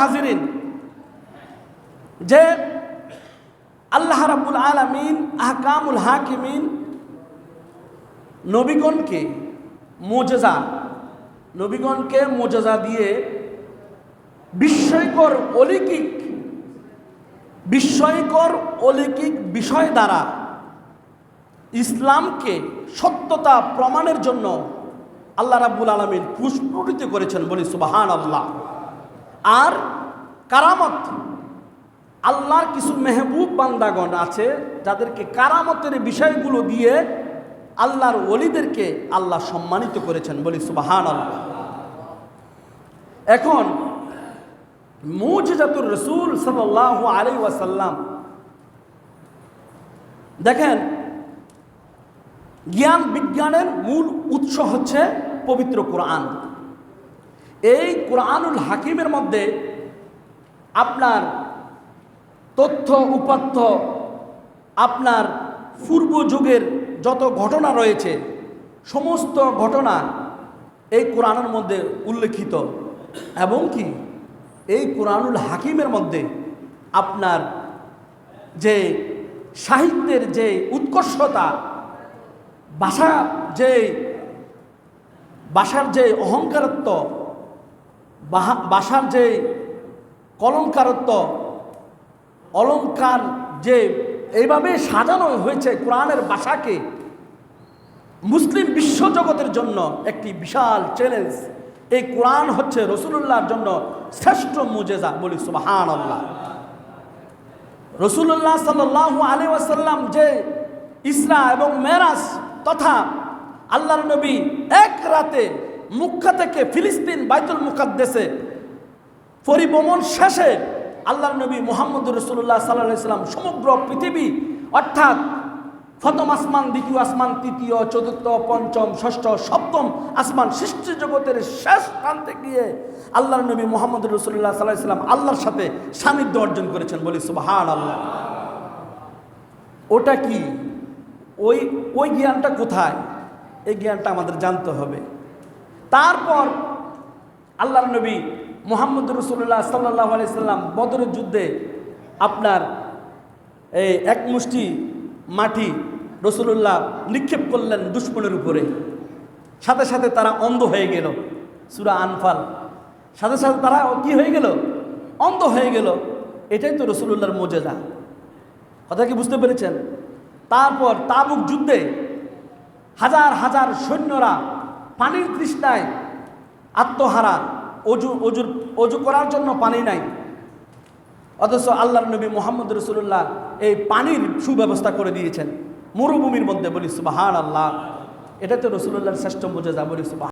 হাজিরিন, যে আল্লাহ রাব্বুল আলামিন আহকামুল হাকিমিন নবীগণকে মোজেজা নবীগণকে মোজেজা দিয়ে বিস্ময়কর অলৌকিক বিস্ময়কর অলৌকিক বিষয় দ্বারা ইসলামকে সত্যতা প্রমাণের জন্য আল্লাহ রাব্বুল আলমিন পুষ্পটিত করেছেন বলি সুবাহান আল্লাহ আর কারামত। আল্লাহর কিছু মেহবুব বান্দাগণ আছে, যাদেরকে কারামতের বিষয়গুলো দিয়ে আল্লাহর ওলিদেরকে আল্লাহ সম্মানিত করেছেন বলি সুবাহান আল্লাহ এখন মুজাতুর রসুল সাল্লাহ আলাই ওয়াসাল্লাম, দেখেন, জ্ঞান বিজ্ঞানের মূল উৎস হচ্ছে পবিত্র কোরআন। এই কোরআনুল হাকিমের মধ্যে আপনার তথ্য উপাত্য আপনার পূর্ব যুগের যত ঘটনা রয়েছে, সমস্ত ঘটনা এই কোরআনের মধ্যে উল্লেখিত। এবং কি? এই কোরআনুল হাকিমের মধ্যে আপনার যে সাহিত্যের যে উৎকর্ষতা, ভাষা যে, ভাষার যে অহংকারত্ব ভাষার যে কলঙ্কারত্ব, অলঙ্কার যে এইভাবে সাজানো হয়েছে কোরআনের বাসাকে, মুসলিম বিশ্বজগতের জন্য একটি বিশাল চ্যালেঞ্জ এই কোরআন হচ্ছে রসুল্লাহর জন্য শ্রেষ্ঠ মুজেজা বলি সুবাহান আল্লাহ রসুল্লাহ সাল্লাহ আলী ওয়াসাল্লাম যে ইসরা এবং মেরাজ তথা আল্লাহর নবী এক রাতে মুক্কা থেকে ফিলিস্তিন বাইতুল মুকাদ্দেশে পরিভ্রমণ শেষে আল্লাহর নবী মোহাম্মদ রসুল্লাহ সাল্লাহ ইসলাম সমগ্র পৃথিবী, অর্থাৎ প্রথম আসমান, দ্বিতীয় আসমান, তৃতীয়, চতুর্থ, পঞ্চম, ষষ্ঠ, সপ্তম আসমান সৃষ্টি জগতের শেষ প্রান্তে গিয়ে আল্লাহর নবী মোহাম্মদ রসুল্লাহ সাল্লাহ ইসলাম আল্লাহর সাথে সান্নিধ্য অর্জন করেছেন। বলি সুবাহান আল্লাহ ওটা কি? ওই ওই জ্ঞানটা কোথায়? এই জ্ঞানটা আমাদের জানতে হবে। তারপর আল্লাহর নবী মোহাম্মদ রসুল্লাহ সাল্লাহ আলাইসাল্লাম বদরের যুদ্ধে আপনার এই এক মুষ্টি মাটি রসুল্লাহ নিক্ষেপ করলেন দুশ্মনের উপরে। সাথে সাথে তারা অন্ধ হয়ে গেল, সুরা আনফাল। সাথে সাথে তারা কি হয়ে গেল? অন্ধ হয়ে গেল। এটাই তো রসুল্লাহর মোজেজা কথা কি বুঝতে পেরেছেন? তারপর তাবুক যুদ্ধে হাজার হাজার সৈন্যরা পানির তৃষ্ণায় আত্মহারা, অজু, অজুর, অজু করার জন্য পানি নাই। অথচ আল্লাহ নবী মোহাম্মদ রসুল্লাহ এই পানির সুব্যবস্থা করে দিয়েছেন। মরুভূমির মধ্যে বলি সুবাহান আল্লাহ এটা তো রসুল্লাহর শ্রেষ্ঠ বোঝা যা বলি সুবাহ